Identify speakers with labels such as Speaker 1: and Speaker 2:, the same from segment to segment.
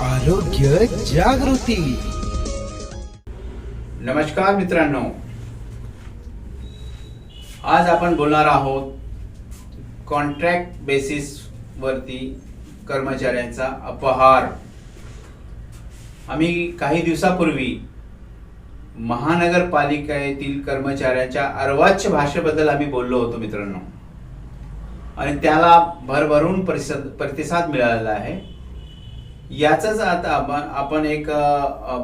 Speaker 1: आरोग्य जागृती.
Speaker 2: नमस्कार मित्रांनो. आज आपण बोलणार आहोत कॉन्ट्रॅक्ट बेसिस वरती कर्मचाऱ्यांचा अपहार. आम्ही काही दिवसापूर्वी महानगरपालिकेतील कर्मचाऱ्यांच्या अर्वाच्य भाषेबद्दल आम्ही बोललो होतो मित्रांनो. आणि त्याला भरभरून प्रतिसाद प्रतिसाद मिळालेला आहे. याचंच आता आपण आपण एक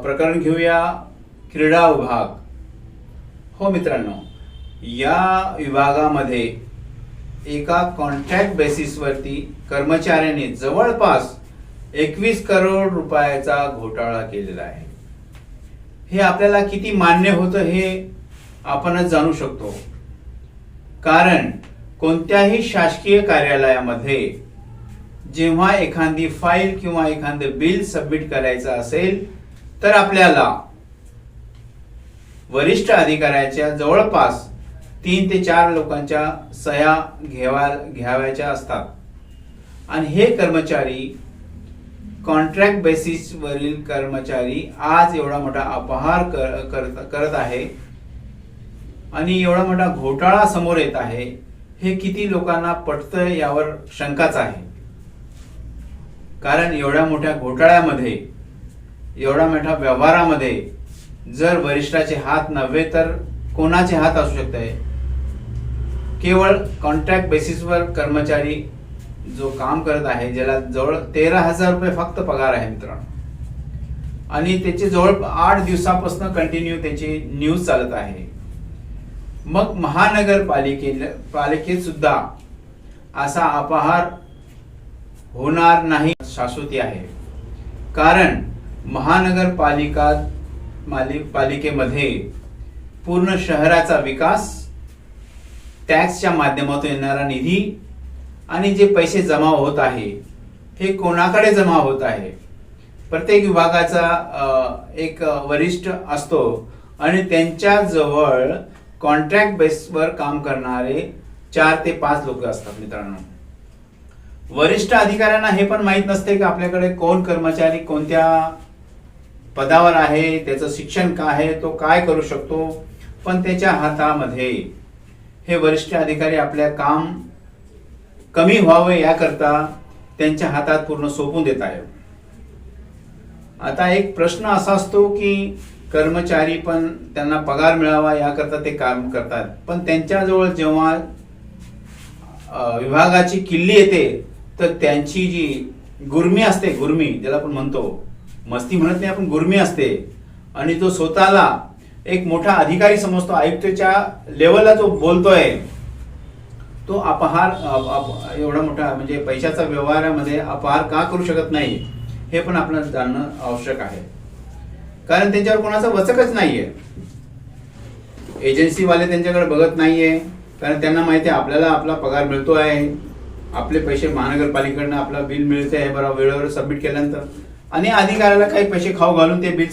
Speaker 2: प्रकरण घेऊया क्रीडा विभाग. हो मित्रांनो या विभागामध्ये एका कॉन्ट्रॅक्ट बेसिसवरती कर्मचाऱ्याने जवळपास एकवीस करोड रुपयाचा घोटाळा केलेला आहे. हे आपल्याला किती मान्य होतं हे आपणच जाणू शकतो. कारण कोणत्याही शासकीय कार्यालयामध्ये जेव्हा एखादी फाईल किंवा एखादं बिल सबमिट करायचं असेल तर आपल्याला वरिष्ठ अधिकाऱ्याच्या जवळपास तीन ते चार लोकांच्या सह्या घ्यावा घ्यावायच्या असतात. आणि हे कर्मचारी कॉन्ट्रॅक्ट बेसिसवरील कर्मचारी आज एवढा मोठा अपहार कर- करत करत आहे आणि एवढा मोठा घोटाळा समोर येत आहे हे किती लोकांना पटतं यावर शंकाच आहे. कारण एवढ्या मोठ्या घोटाळ्यामध्ये एवढ्या मोठ्या व्यवहारामध्ये जर वरिष्ठाचे हात नव्हे तर कोणाचे हात असू शकते? केवळ कॉन्ट्रॅक्ट बेसिसवर कर्मचारी जो काम करत आहे ज्याला जवळ तेरा हजार रुपये फक्त पगार आहे मित्रांनो. आणि त्याची जवळ आठ दिवसापासून कंटिन्यू त्याची न्यूज चालत आहे. मग महानगरपालिके पालिकेत सुद्धा असा अपहार होणार नाही. शाश्वती आहे. कारण महानगरपालिका माली- पालिकेमध्ये पूर्ण शहराचा विकास टॅक्सच्या माध्यमातून येणारा निधी आणि जे पैसे जमा होत आहे हे कोणाकडे जमा होत आहे? प्रत्येक विभागाचा एक वरिष्ठ असतो आणि त्यांच्याजवळ कॉन्ट्रॅक्ट बेसवर काम करणारे चार ते पाच लोक असतात मित्रांनो. वरिष्ठ अधिकाऱ्यांना हे पण माहीत नसते की आपल्याकडे कोण कर्मचारी कोणत्या पदावर आहे त्याचं शिक्षण काय आहे तो काय करू शकतो. पण त्याच्या हातामध्ये हे वरिष्ठ अधिकारी आपल्या काम कमी व्हावे याकरता त्यांच्या हातात पूर्ण सोपून देत आहे आता एक प्रश्न असा असतो की कर्मचारी पण त्यांना पगार मिळावा याकरता ते काम करतात. पण त्यांच्याजवळ जेव्हा विभागाची किल्ली येते तर त्यांची जी गुरमी असते गुरमी ज्याला आपण म्हणतो मस्ती म्हणत नाही आपण गुरमी असते. आणि तो स्वतःला एक मोठा अधिकारी समजतो आयुक्तच्या लेवलला तो बोलतोय. तो अपहार एवढा मोठा म्हणजे पैशाचा व्यवहारामध्ये अपहार का करू शकत नाही हे पण आपल्याला जाणणं आवश्यक आहे. कारण त्यांच्यावर कोणाचा वचकच नाहीये. एजन्सीवाले त्यांच्याकडे बघत नाहीये कारण त्यांना माहिती आहे आपल्याला आपला पगार मिळतो आहे आपले पैसे महानगरपालिकेकडनं आपला बिल मिळते आहे बरोबर वेळेवर सबमिट केल्यानंतर. आणि अधिकाऱ्याला काही पैसे खाऊ घालून ते बिल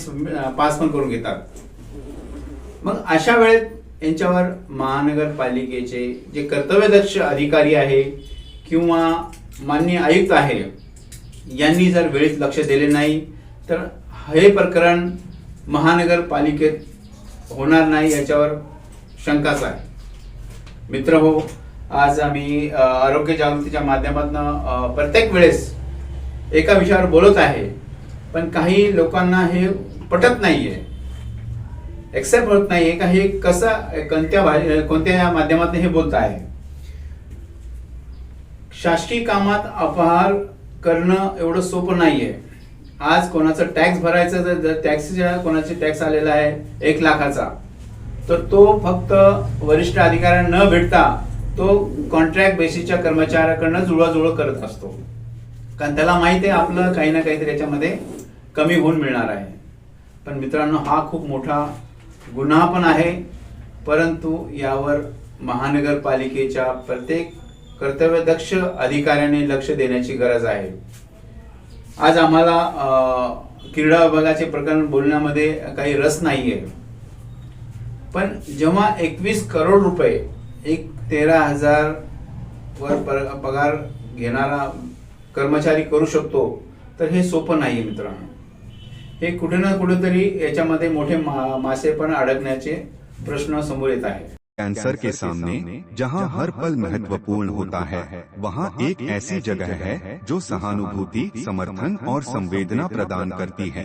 Speaker 2: पास पण करून घेतात. मग अशा वेळेत यांच्यावर महानगरपालिकेचे जे कर्तव्यदक्ष अधिकारी आहे किंवा माननीय आयुक्त आहे यांनी जर वेळेत लक्ष दिले नाही तर हे प्रकरण महानगरपालिकेत होणार नाही याच्यावर शंकाच आहे. मित्र हो आज आम्ही आरोग्य जागृतीच्या माध्यमातून प्रत्येक वेळेस एका विषयावर बोलत आहे पण काही लोकांना हे पटत नाहीये. एक्सेप्ट होत नाहीये का हे कसं कोणत्या भा- कोणत्या माध्यमातून हे बोलत आहे. शासकीय कामात अपहार करणं एवढं सोपं नाहीये. आज कोणाचं टॅक्स भरायचं जर- जर टॅक्सच्या कोणाचे टॅक्स आलेला आहे एक लाखाचा तर तो फक्त वरिष्ठ अधिकाऱ्यांना न भेटता तो कॉन्ट्रॅक्ट बेसिसच्या कर्मचाऱ्याकडनं जुळवाजुळव करत असतो. कारण त्याला माहिती आहे आपलं काही ना काहीतरी याच्यामध्ये कमी होऊन मिळणार आहे. पण मित्रांनो हा खूप मोठा गुन्हा पण आहे. परंतु यावर महानगरपालिकेच्या प्रत्येक कर्तव्यदक्ष अधिकाऱ्याने लक्ष देण्याची गरज आहे. आज आम्हाला क्रीडा विभागाचे प्रकरण बोलण्यामध्ये काही रस नाही आहे पण जेव्हा एकवीस करोड रुपये एक तेरा हजार वर पगार घेणारा कर्मचारी करू शकतो. तर हे सोपं नाही मित्रांनो. हे कुठे ना कुठेतरी याच्यामध्ये मोठे मा- मासे पण अडकण्याचे प्रश्न समोर येत आहे
Speaker 3: कैंसर के सामने जहां हर पल महत्त्वपूर्ण होता है वहां एक ऐसी जगह है जो सहानुभूति समर्थन और संवेदना प्रदान करती है।